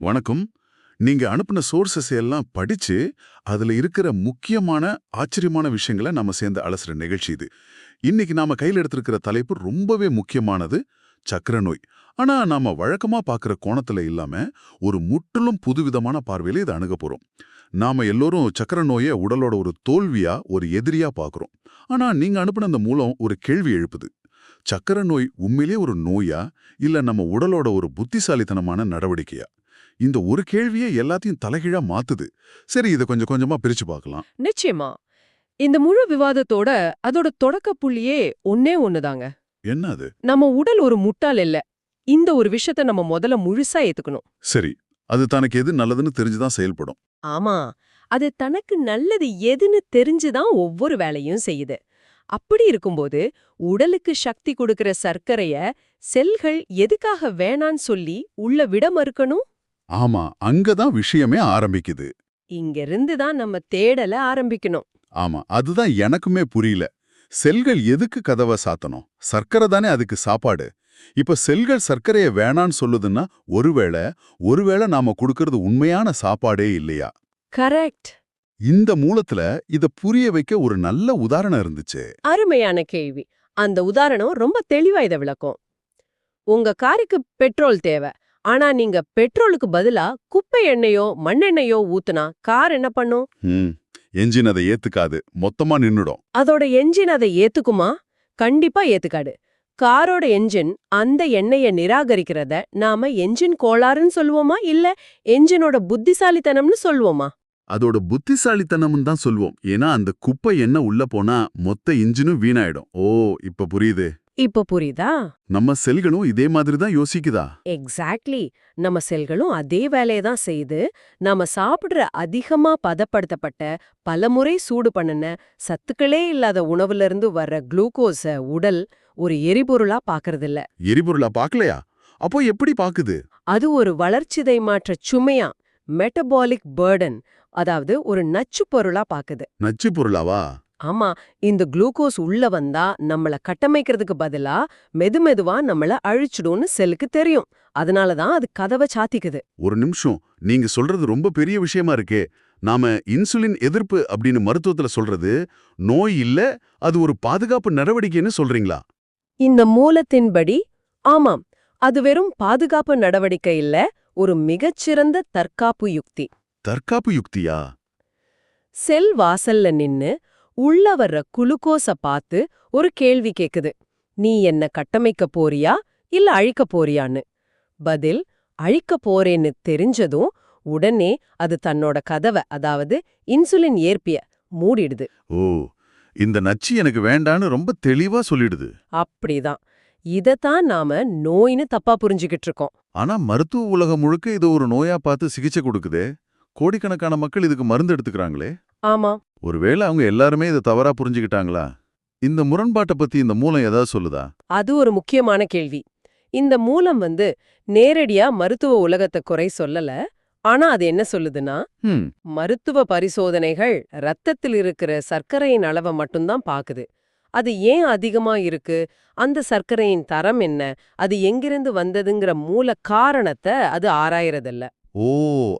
வணக்கம். நீங்க அனுப்பின சோர்சஸ் எல்லாம் படிச்சு அதுல இருக்கிற முக்கியமான ஆச்சரியமான விஷயங்களை நாம சேர்ந்து அலசுற நிகழ்ச்சி இது. இன்னைக்கு நாம கையில் எடுத்திருக்கிற தலைப்பு ரொம்பவே முக்கியமானது சக்கர நோய். ஆனா நாம வழக்கமா பார்க்கிற கோணத்துல இல்லாம ஒரு முற்றிலும் புதுவிதமான பார்வையில இதை அணுக போறோம். நாம எல்லோரும் சக்கர நோயை உடலோட ஒரு தோல்வியா ஒரு எதிரியா பார்க்கறோம் ஆனா நீங்க அனுப்பின அந்த மூலம் ஒரு கேள்வி எழுப்புது. சக்கர நோய் உண்மையிலேயே ஒரு நோயா இல்ல நம்ம உடலோட ஒரு புத்திசாலித்தனமான நடவடிக்கையா? இந்த ஒரு கேள்வியே எல்லாத்தையும் தலைகீழா மாத்துது. சரி இதை கொஞ்சம் கொஞ்சமா பிரிச்சு பார்க்கலாம். நிச்சயமா. இந்த முழு விவாதத்தோட அதோட தொடக்க புள்ளியே ஒன்னே ஒண்ணுதாங்க. என்ன அது? நம்ம உடல் ஒரு முட்டாள் இல்ல. இந்த ஒரு விஷயத்த நம்ம முதல்ல முழுசா ஏத்துக்கணும். சரி அது தனக்கு எது நல்லதுன்னு தெரிஞ்சுதான் செயல்படும். ஆமா. அது தனக்கு நல்லது எதுன்னு தெரிஞ்சுதான் ஒவ்வொரு வேலையும் செய்யுது. அப்படி இருக்கும்போது உடலுக்கு சக்தி கொடுக்கிற சர்க்கரைய செல்கள் எதுக்காக வேணான்னு சொல்லி உள்ள விட மறுக்கணும்? ஆமா அங்கதான் விஷயமே ஆரம்பிக்குது. இங்கிருந்து தான் நம்ம தேடல ஆரம்பிக்கணும். ஆமா அதுதான் எனக்குமே புரியல. செல்கள் எதுக்கு கதவை சாத்தணும்? சர்க்கரை தானே அதுக்கு சாப்பாடு. இப்ப செல்கள் சர்க்கரையை வேணான்னு சொல்லுதுன்னா ஒருவேளை ஒருவேளை நாம கொடுக்கறது உண்மையான சாப்பாடே இல்லையா? கரெக்ட். இந்த மூலத்துல இத புரிய வைக்க ஒரு நல்ல உதாரணம் இருந்துச்சு. அருமையான கேள்வி. அந்த உதாரணம் ரொம்ப தெளிவா இத விளக்கும். உங்க காருக்கு பெட்ரோல் தேவை. ஆனா நீங்க பெட்ரோலுக்கு பதிலா குப்பை எண்ணெயோ மண்ணெண்ணெயோ ஊத்துனா கார் என்ன பண்ணும்? என்ஜின் அதை ஏத்துக்காது. மொத்தமா நின்னுடும். அதோட என்ஜின் அதை ஏத்துக்குமா? கண்டிப்பா ஏத்துக்காது. காரோட என்ஜின் அந்த எண்ணெய நிராகரிக்கிறத நாம என்ஜின் கோளாறுன்னு சொல்லுவோமா? இல்ல என்ஜினோட புத்திசாலித்தனம்னு சொல்லுவோமா? அதோட புத்திசாலித்தனம்னு தான் சொல்லுவோம் ஏன்னா அந்த குப்பை என்ன உள்ள போனா மொத்த இன்ஜினும் வீணாயிடும். ஓ இப்ப புரியுது. இப்ப புரியுதா? நம்ம செல்களும் இதே மாதிரி தான் யோசிக்குதா? எக்ஸாக்ட்லி நம்ம செல்களும் அதே வேலையை தான் செய்து நாம சாப்பிடுற அதிகமா பதப்படுத்தப்பட்ட பலமுறை சூடு பண்ணுன சத்துக்களே இல்லாத உணவுல இருந்து வர்ற குளுக்கோஸ உடல் ஒரு எரிபொருளா பாக்குறதில்ல. எரிபொருளா பாக்கலையா? அப்போ எப்படி பாக்குது? அது ஒரு வளர்ச்சிதை மாற்ற சுமையா மெட்டபாலிக் பேர்டன் அதாவது ஒரு நச்சு பொருளா பாக்குது. நச்சு பொருளாவா? ஆமா இந்த குளுக்கோஸ் உள்ள வந்தா நம்மள கட்டமைக்கிறதுக்கு பதிலா மெதுமெதுவா நம்மள அழிச்சிடும்னு செல்லுக்கு தெரியும். அதனால தான் அது கதவை சாத்திக்குது. ஒரு நிமிஷம். நீங்க சொல்றது ரொம்ப பெரிய விஷயமா இருக்கே. நாம இன்சுலின் எதிர்ப்பு அப்படின்னு மருத்துவத்துல சொல்றது நோய் இல்ல அது ஒரு பாதுகாப்பு நடவடிக்கைன்னு சொல்றீங்களா? இந்த மூலத்தின்படி ஆமாம். அது வெறும் பாதுகாப்பு நடவடிக்கை இல்ல ஒரு மிகச்சிறந்த தற்காப்பு யுக்தி. தற்காப்பு யுக்தியா? செல் வாசல்ல நின்னு உள்ள வர்ற குளுக்கோஸ பார்த்து ஒரு கேள்வி கேக்குது. நீ என்ன கட்டமைக்க போறியா இல்ல அழிக்க போறியான்னு? பதில் அழிக்க போறேன்னு தெரிஞ்சதும் உடனே அது தன்னோட கதவை அதாவது இன்சுலின் ஏற்பிய மூடிடுது. ஓ இந்த நச்சு எனக்கு வேண்டான்னு ரொம்ப தெளிவா சொல்லிடுது. அப்படிதான். இதத்தான் நாம நோய்னு தப்பா புரிஞ்சுகிட்டு இருக்கோம். ஆனா மருத்துவ உலகம் முழுக்க இது ஒரு நோயா பார்த்து சிகிச்சை கொடுக்குதே. கோடிக்கணக்கான மக்கள் இதுக்கு மருந்து எடுத்துக்கிறாங்களே. ஆமா. ஒருவேளை அவங்க எல்லாருமே இதை தவறா புரிஞ்சுக்கிட்டாங்களா? இந்த முரண்பாட்டை பத்தி இந்த மூலம் ஏதாவது சொல்லுதா? அது ஒரு முக்கியமான கேள்வி. இந்த மூலம் வந்து நேரடியா மருத்துவ உலகத்தை குறை சொல்லல. ஆனா அது என்ன சொல்லுதுன்னா மருத்துவ பரிசோதனைகள் ரத்தத்தில் இருக்கிற சர்க்கரையின் அளவை மட்டும்தான் பாக்குது. அது ஏன் அதிகமா இருக்கு? அந்த சர்க்கரையின் தரம் என்ன? அது எங்கிருந்து வந்ததுங்கிற மூல காரணத்தை அது ஆராயறதில்ல. ஓ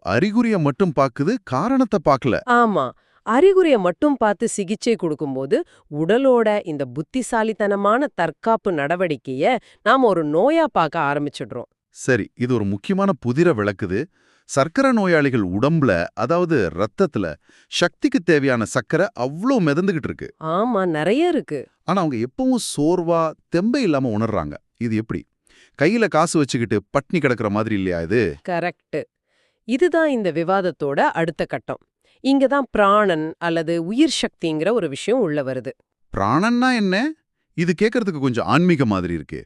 அறிகுறிய மட்டும் பாக்குது காரணத்தை பார்க்கல ஆமா. அறிகுறிய மட்டும் பார்த்து சிகிச்சை கொடுக்கும்போது உடலோட இந்த புத்திசாலித்தனமான தற்காப்பு நடவடிக்கைய நாம ஒரு நோயா பார்க்க ஆரம்பிச்சிடுறோம். சரி இது ஒரு முக்கியமான புதிர விளக்குது. சர்க்கரை நோயாளிகள் உடம்புல அதாவது ரத்தத்துல சக்திக்கு தேவையான சர்க்கரை அவ்வளோ மிதந்துகிட்டு இருக்கு. ஆமா நிறைய இருக்கு. ஆனா அவங்க எப்பவும் சோர்வா தெம்பே இல்லாம உணர்றாங்க. இது எப்படி? கையில காசு வச்சுக்கிட்டு பட்னி கிடக்குற மாதிரி இல்லையா இது? கரெக்ட் இதுதான் இந்த விவாதத்தோட அடுத்த கட்டம். இங்க தான் பிராணன் அல்லது உயிர் சக்திங்கிற ஒரு விஷயம் உள்ள வருது. பிராணன்னா என்ன? இது கேட்கறதுக்கு கொஞ்சம் ஆன்மீக மாதிரி இருக்கு.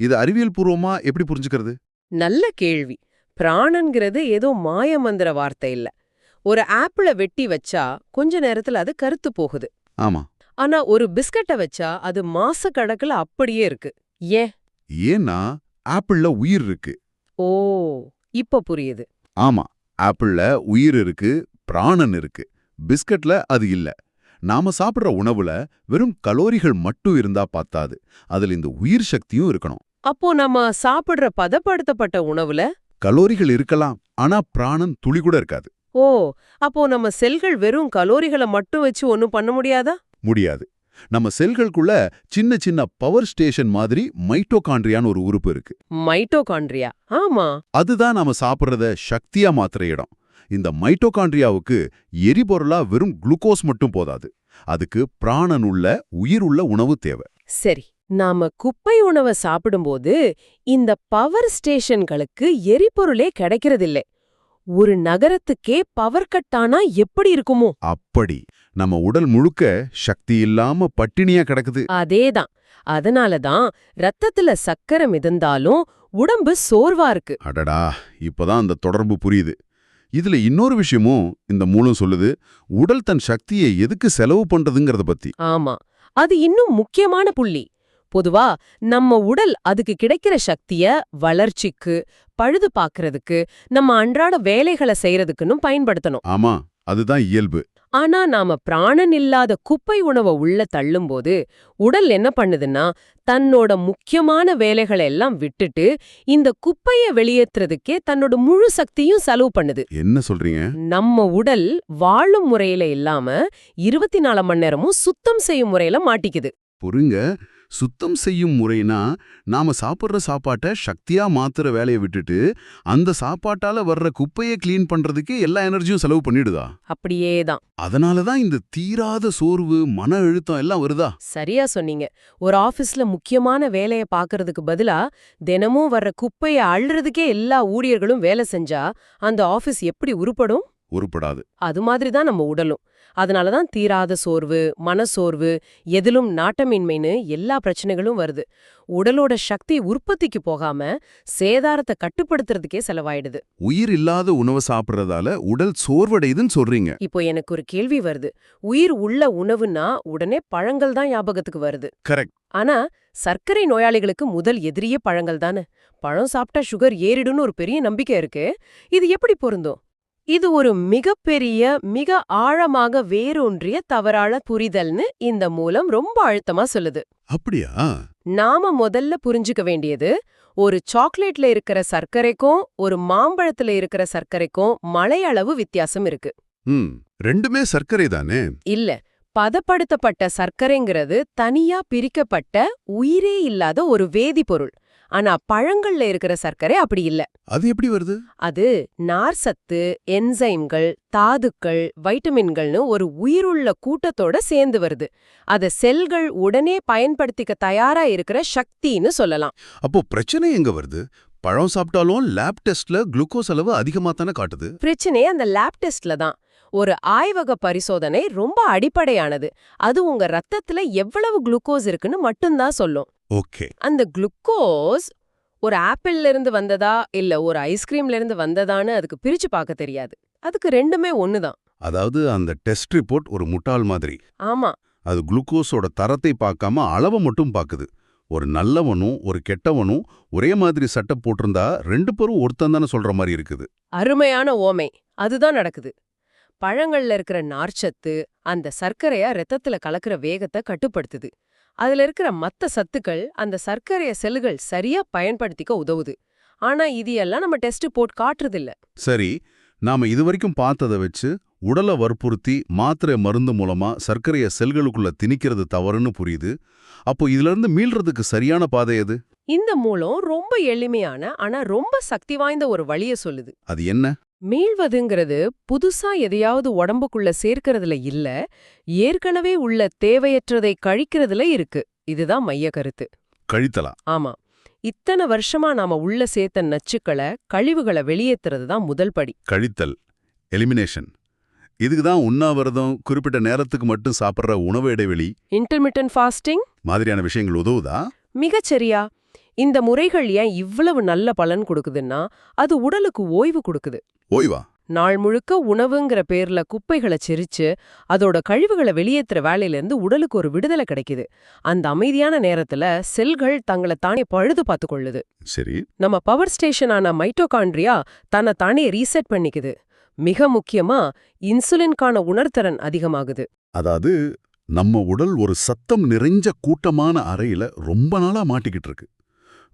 இது அறிவியல் பூர்வமா எப்படி புரிஞ்சுக்கிறது? நல்ல கேள்வி. பிராணன்கிறது ஏதோ மாயமந்திர வார்த்தை இல்ல. ஒரு ஆப்பிள வெட்டி வச்சா கொஞ்ச நேரத்துல அது கருத்து போகுது. ஆமா. ஆனா ஒரு பிஸ்கட்டை வச்சா அது மாச கணக்குல அப்படியே இருக்கு. ஏன்? ஏன்னா ஆப்பிள்ல உயிர் இருக்கு. ஓ இப்ப புரியுது. ஆமா ஆப்பிள்ல உயிர் இருக்கு பிராணன் இருக்கு. பிஸ்கட்ல அது இல்ல. நாம சாப்பிடுற உணவுல வெறும் கலோரிகள் மட்டும் இருந்தா பத்தாது. அதுல இந்த உயிர் சக்தியும் இருக்கணும். அப்போ நம்ம சாப்பிடுற பதப்படுத்தப்பட்ட உணவுல? கலோரிகள் இருக்கலாம். ஆனா பிராணன் துளி கூட இருக்காது. ஓ அப்போ நம்ம செல்கள் வெறும் கலோரிகளை மட்டும் வச்சு ஒன்னும் பண்ண முடியாதா? முடியாது. நம்ம செல்களுக்குள்ள சின்ன சின்ன பவர் ஸ்டேஷன் மாதிரி மைட்டோகாண்ட்ரியான்னு ஒரு உறுப்பு இருக்கு. மைட்டோகாண்ட்ரியா ஆமா. அதுதான் நாம சாப்பிடுறத சக்தியா மாத்துற இடம். இந்த மைட்டோகாண்ட்ரியாவுக்கு எரிபொருளா வெறும் குளுக்கோஸ் மட்டும் போதாது. அதுக்கு பிராணனுள்ள உயிருள்ள உணவு தேவை. சரி நாம குப்பை உணவை சாப்பிடும்போது இந்த பவர் ஸ்டேஷன்களுக்கு எரிபொருளே கிடைக்கிறதில்லை. ஒரு நகரத்துக்கே பவர் கட் ஆனா எப்படி இருக்குமோ? அப்படி. நம்ம உடல் முழுக்க சக்தி இல்லாம பட்டினியா கிடக்குது. அதேதான். அதனாலதான் ரத்தத்துல சக்கரை மிதந்தாலும் உடம்பு சோர்வா இருக்கு. அடடா இப்பதான் அந்த தொடர்பு புரியுது. இதுல இன்னொரு விஷயமும் இந்த மூலம் சொல்லுது. உடல் தன் சக்தியை எதுக்கு செலவு பண்றதுங்கறத பத்தி. ஆமா. அது இன்னும் முக்கியமான புள்ளி. பொதுவா நம்ம உடல் அதுக்கு கிடைக்கிற சக்திய வளர்ச்சிக்கு பழுது பாக்குறதுக்கு நம்ம அன்றாட வேலைகளை செய்யறதுக்குன்னு பயன்படுத்தணும். ஆமா. அதுதான் இயல்பு. ஆனா நாம பிராணன் இல்லாத குப்பை உணவை உள்ள தள்ளும்போது உடல் என்ன பண்ணுதுன்னா தன்னோட முக்கியமான வேலைகளை எல்லாம் விட்டுட்டு இந்த குப்பைய வெளியேத்துறதுக்கே தன்னோட முழு சக்தியும் செலவு பண்ணுது. என்ன சொல்றீங்க? நம்ம உடல் வாழும் முறையில இல்லாம இருபத்தி நாலு மணி நேரமும் சுத்தம் செய்யும் முறையில மாட்டிக்குது. புரிங்க. சுத்தம் செய்யும் முறைனா நாம சாப்பிடுற சாப்பாட்டை சக்தியா மாத்துற வேலையை விட்டுட்டு அந்த சாப்பாட்டால வர்ற குப்பையை க்ளீன் பண்றதுக்கே எல்லா எனர்ஜியும் செலவு பண்ணிடுதா? அப்படியேதான். அதனால தான் இந்த தீராத சோர்வு மன அழுத்தம் எல்லாம் வருதா? சரியா சொன்னீங்க. ஒரு ஆபீஸ்ல முக்கியமான வேலைய பாக்குறதுக்கு பதிலா தினமும் வர்ற குப்பைய அள்ளுறதுக்கே எல்லா ஊழியர்களும் வேலை செஞ்சா அந்த ஆபீஸ் எப்படி உருப்படும்? உருப்படாது. அது மாதிரி தான் நம்ம உடலும். அதனால தான் தீராத சோர்வு மனசோர்வு எதிலும் நாட்டமின்மைன்னு எல்லா பிரச்சனைகளும் வருது. உடலோட சக்தி உற்பத்திக்கு போகாம சேதாரத்தை கட்டுப்படுத்துறதுக்கே செலவாயிடுது. உயிர் இல்லாத உணவை சாப்பிடுறதால உடல் சோர்வடையுதுன்னு சொல்றீங்க. இப்போ எனக்கு ஒரு கேள்வி வருது. உயிர் உள்ள உணவுன்னா உடனே பழங்கள் தான் ஞாபகத்துக்கு வருது. கரெக்ட். ஆனா சர்க்கரை நோயாளிகளுக்கு முதல் எதிரியே பழங்கள் தானே? பழம் சாப்பிட்டா சுகர் ஏறிடும்னு ஒரு பெரிய நம்பிக்கை இருக்கு. இது எப்படி பொருந்தும்? இது ஒரு மிகப்பெரிய மிக ஆழமாக வேரூன்றிய தவறான புரிதல்னு இந்த மூலம் ரொம்ப அழுத்தமா சொல்லுது. அப்படியா? நாம முதல்ல புரிஞ்சுக்க வேண்டியது ஒரு சாக்லேட்ல இருக்கிற சர்க்கரைக்கும் ஒரு மாம்பழத்துல இருக்கிற சர்க்கரைக்கும் மழையளவு வித்தியாசம் இருக்கு. ரெண்டுமே சர்க்கரை தானே? இல்ல பதப்படுத்தப்பட்ட சர்க்கரைங்கிறது தனியா பிரிக்கப்பட்ட உயிரே இல்லாத ஒரு வேதிப்பொருள். ஆனா பழங்கள்ல இருக்கிற சர்க்கரை அப்படி இல்ல. அது எப்படி வருது? அது நார்சத்து என்சைம்கள் தாதுக்கள் வைட்டமின்கள்னு ஒரு உயிருள்ள கூட்டத்தோட சேர்ந்து வருது. அத செல்கள் உடனே பயன்படுத்திக்க தயாரா இருக்கிற சக்தின்னு சொல்லலாம். அப்போ பிரச்சனை எங்க வருது? பழம் சாப்பிட்டாலும் லேப் டெஸ்ட்ல குளுக்கோஸ் அளவு அதிகமா தானே காட்டுது? பிரச்சனை அந்த லேப் டெஸ்ட்ல தான். ஒரு ஆய்வக பரிசோதனை ரொம்ப அடிப்படையானது. அது உங்க ரத்தத்துல எவ்வளவு குளுக்கோஸ் இருக்குன்னு மட்டும்தான் சொல்லும். ஓகே. அந்த குளுக்கோஸ் ஒரு ஆப்பிள்ல இருந்து வந்ததா இல்ல ஒரு ஐஸ்கிரீம்ல இருந்து வந்ததான்னு அதுக்கு பிரிச்சு பார்க்க தெரியாது. அதுக்கு ரெண்டுமே ஒண்ணுதான். அதாவது அந்த டெஸ்ட் ரிப்போர்ட் ஒரு முட்டாள் மாதிரி. ஆமா. அது குளுக்கோஸோட தரத்தை பார்க்காம அளவை மட்டும் பார்க்குது. ஒரு நல்லவனும் ஒரு கெட்டவனும் ஒரே மாதிரி சட்டை போட்டிருந்தா ரெண்டு பேரும் ஒருத்தன் தானே சொல்ற மாதிரி இருக்குது. அருமையான ஓமை. அதுதான் நடக்குது. பழங்கள்ல இருக்கிற நார்ச்சத்து அந்த சர்க்கரைய ரத்தத்துல கலக்கிற வேகத்தை கட்டுப்படுத்துது. அதுல இருக்கிற மத்த சத்துக்கள் அந்த சர்க்கரைய செல்கள் சரியா பயன்படுத்திக்க உதவுது. ஆனா இது எல்லாம் நம்ம டெஸ்ட் போட்டு காட்டுறதில்ல. சரி நாம இதுவரைக்கும் பார்த்ததை வச்சு உடலை வற்புறுத்தி மாத்திரை மருந்து மூலமா சர்க்கரைய செல்களுக்குள்ள திணிக்கிறது தவறுன்னு புரியுது. அப்போ இதுல இருந்து மீள்றதுக்கு சரியான பாதை எது? இந்த மூலம் ரொம்ப எளிமையான ஆனா ரொம்ப சக்தி வாய்ந்த ஒரு வழிய சொல்லுது. அது என்ன? மீள்வதுங்கிறது புதுசா எதையாவது உடம்புக்குள்ள சேர்க்கறதுல இல்ல ஏற்கனவே உள்ள தேவையற்றதை கழிக்கிறதுல இருக்கு. இதுதான் மைய கருத்து. கழித்தலா? ஆமா. இத்தனை வருஷமா நாம உள்ள சேர்த்த நச்சுக்களை கழிவுகளை வெளியேத்துறது தான் முதல் படி. கழித்தல் எலிமினேஷன் இதுக்கு தான் உண்ணாவிரதம் குறிப்பிட்ட நேரத்துக்கு மட்டும் சாப்பிட்ற உணவு இடைவெளி இன்டர்மிட்டன் ஃபாஸ்டிங் மாதிரியான விஷயங்கள் உதவுதா? மிகச்சரியா. இந்த முறைகள் ஏன் இவ்வளவு நல்ல பலன் கொடுக்குதுன்னா அது உடலுக்கு ஓய்வு கொடுக்குது. ஓய்வா? நாள் முழுக்க உணவுங்கிற பேர்ல குப்பைகளை செரிச்சு அதோட கழிவுகளை வெளியேத்துற வேலையிலேருந்து உடலுக்கு ஒரு விடுதலை கிடைக்குது. அந்த அமைதியான நேரத்துல செல்கள் தங்களை தானே பழுது பார்த்து கொள்ளுது சரி. நம்ம பவர் ஸ்டேஷனான மைட்டோகாண்ட்ரியா தன்னை தானே ரீசெட் பண்ணிக்குது. மிக முக்கியமா இன்சுலின்கான உணர்திறன் அதிகமாகுது. அதாவது நம்ம உடல் ஒரு சத்தம் நிறைஞ்ச கூட்டமான அறையில ரொம்ப நாளா மாட்டிக்கிட்டு இருக்கு.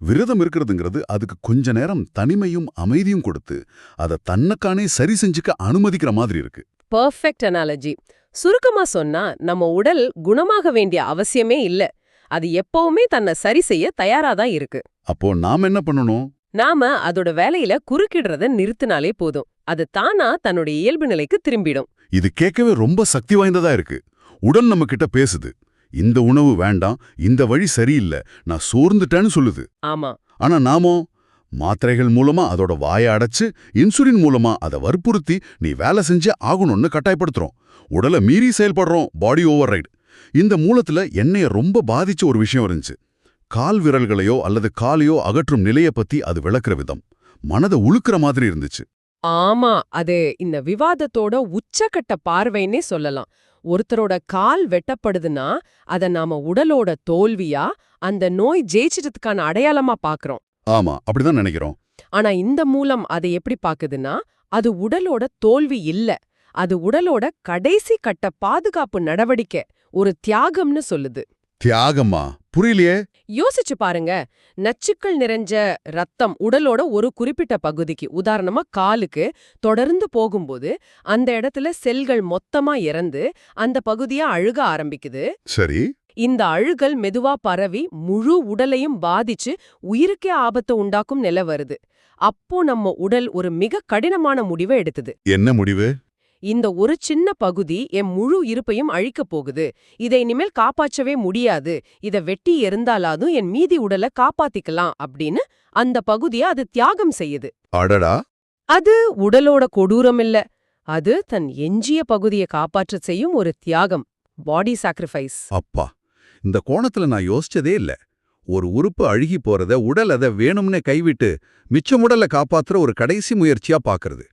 விரதம் இருக்கிறதுங்கிறது அதுக்கு கொஞ்ச நேரம் தனிமையும் அமைதியும் கொடுத்து அதை தன்னைக்கானே சரி செஞ்சுக்க அனுமதிக்கிற மாதிரி இருக்கு. பர்ஃபெக்ட் அனாலஜி சுருக்கமா சொன்னா நம்ம உடல் குணமாக வேண்டிய அவசியமே இல்ல. அது எப்பவுமே தன்னை சரி செய்ய தயாரா தான் இருக்கு. அப்போ நாம என்ன பண்ணணும்? நாம அதோட வேலையில குறுக்கிடுறத நிறுத்தினாலே போதும். அது தானா தன்னுடைய இயல்பு நிலைக்கு திரும்பிடும். இது கேட்கவே ரொம்ப சக்தி வாய்ந்ததா இருக்கு. உடல் நம்ம கிட்ட பேசுது. இந்த உணவு வேண்டாம் இந்த வழி சரியில்லை நான் சோர்ந்துட்டேன்னு சொல்லுது. ஆமா. ஆனா நாமோ மாத்திரைகள் மூலமா அதோட வாயை அடைச்சு இன்சுலின் மூலமா அதை வற்புறுத்தி நீ வேலை செஞ்சே ஆகணும்னு கட்டாயப்படுத்துறோம். உடலை மீறி செயல்படுறோம் பாடி ஓவர் ரைடு இந்த மூலத்துல என்னைய ரொம்ப பாதிச்ச ஒரு விஷயம் இருந்துச்சு. கால் விரல்களையோ அல்லது காலையோ அகற்றும் நிலைய பத்தி அது விளக்குற விதம். மனதை உழுக்கிற மாதிரி இருந்துச்சு. ஆமா அது இந்த விவாதத்தோட உச்சக்கட்ட பார்வைன்னே சொல்லலாம். ஒருத்தரோட கால் வெட்டப்படுதுன்னா அத நாம உடலோட தோல்வியா அந்த நோய் ஜெயிச்சிட்டதுக்கான அடையாளமா பாக்குறோம். ஆமா அப்படிதான் நினைக்கிறோம். ஆனா இந்த மூலம் அதை எப்படி பாக்குதுன்னா அது உடலோட தோல்வி இல்ல. அது உடலோட கடைசி கட்ட பாதுகாப்பு நடவடிக்கை ஒரு தியாகம்னு சொல்லுது. தியாகமா? புரியலையே. யோசிச்சு பாருங்க. நச்சுக்கள் நிறைஞ்ச ரத்தம் உடலோட ஒரு குறிப்பிட்ட பகுதிக்கு உதாரணமா காலுக்கு தொடர்ந்து போகும்போது அந்த இடத்துல செல்கள் மொத்தமா இறந்து அந்த பகுதியா அழுக ஆரம்பிக்குது. சரி. இந்த அழுகல் மெதுவா பரவி முழு உடலையும் பாதிச்சு உயிருக்கே ஆபத்தை உண்டாக்கும் நிலை வருது. அப்போ நம்ம உடல் ஒரு மிக கடினமான முடிவை எடுத்தது. என்ன முடிவு? இந்த ஒரு சின்ன பகுதி என் முழு இருப்பையும் அழிக்கப் போகுது. இதை இனிமேல் காப்பாற்றவே முடியாது. இத வெட்டி எரிந்தாலாதும் என் மீதி உடலை காப்பாத்திக்கலாம் அப்படின்னு அந்த பகுதியை அது தியாகம் செய்யுது. அடடா. அது உடலோட கொடூரம் இல்ல. அது தன் எஞ்சிய பகுதியை காப்பாற்ற செய்யும் ஒரு தியாகம். Body sacrifice. அப்பா இந்த கோணத்துல நான் யோசிச்சதே இல்ல. ஒரு உறுப்பு அழுகி போறத உடல் அதை வேணும்னே கைவிட்டு மிச்சம் உடலை காப்பாத்துற ஒரு கடைசி முயற்சியா பாக்குறது.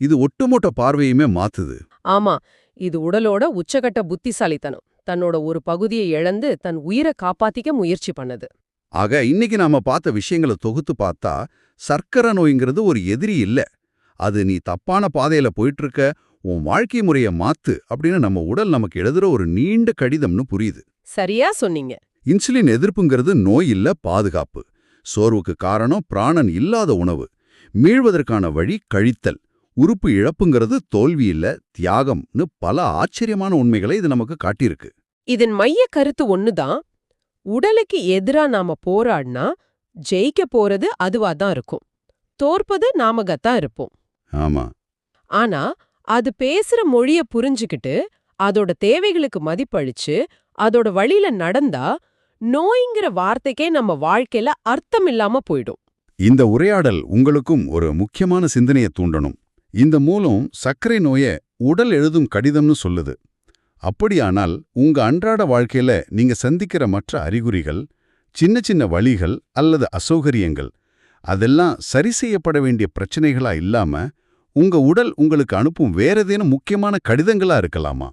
இது ஒட்டுமொத்த பார்வையுமே மாத்துது. ஆமா இது உடலோட உச்சகட்ட புத்திசாலித்தனம். தன்னோட ஒரு பகுதியை இழந்து தன் உயிரை காப்பாத்திக்க முயற்சி பண்ணுது. ஆக இன்னைக்கு நாம பார்த்த விஷயங்களை தொகுத்து பார்த்தா சர்க்கரை நோய்ங்கிறது ஒரு எதிரி இல்ல. அது நீ தப்பான பாதையில போயிட்டு இருக்க உன் வாழ்க்கை முறைய மாத்து அப்படின்னு நம்ம உடல் நமக்கு எழுதுற ஒரு நீண்ட கடிதம்னு புரியுது. சரியா சொன்னீங்க. இன்சுலின் எதிர்ப்புங்கிறது நோய் இல்ல பாதுகாப்பு. சோர்வுக்கு காரணம் பிராணன் இல்லாத உணவு. மீள்வதற்கான வழி கழித்தல். உறுப்பு இழப்புங்கிறது தோல்வி இல்ல தியாகம்னு பல ஆச்சரியமான உண்மைகளை இது நமக்கு காட்டியிருக்கு. இதன் மைய கருத்து ஒண்ணுதான். உடலுக்கு எதிரா நாம போராடினா ஜெயிக்க போறது அதுவா தான் இருக்கும். தோற்பது நாமகத்தான் இருப்போம். ஆமா. ஆனா அது பேசுற மொழிய புரிஞ்சுக்கிட்டு அதோட தேவைகளுக்கு மதிப்பளிச்சு அதோட வழியில நடந்தா நோய்ங்கிற வார்த்தைக்கே நம்ம வாழ்க்கையில அர்த்தம் இல்லாம போயிடும். இந்த உரையாடல் உங்களுக்கும் ஒரு முக்கியமான சிந்தனையை தூண்டணும். இந்த மூலம் சர்க்கரை நோய உடல் எழுதும் கடிதம்னு சொல்லுது. அப்படியானால் உங்க அன்றாட வாழ்க்கையில நீங்க சந்திக்கிற மற்ற அறிகுறிகள் சின்ன சின்ன வழிகள் அல்லது அசௌகரியங்கள் அதெல்லாம் சரி செய்யப்பட வேண்டிய பிரச்சனைகளா இல்லாம உங்க உடல் உங்களுக்கு அனுப்பும் வேற ஏதேனும் முக்கியமான கடிதங்களா இருக்கலாமா?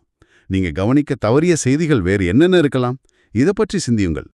நீங்க கவனிக்க தவறிய செய்திகள் வேறு என்னென்ன இருக்கலாம்? இத பற்றி சிந்தியுங்கள்.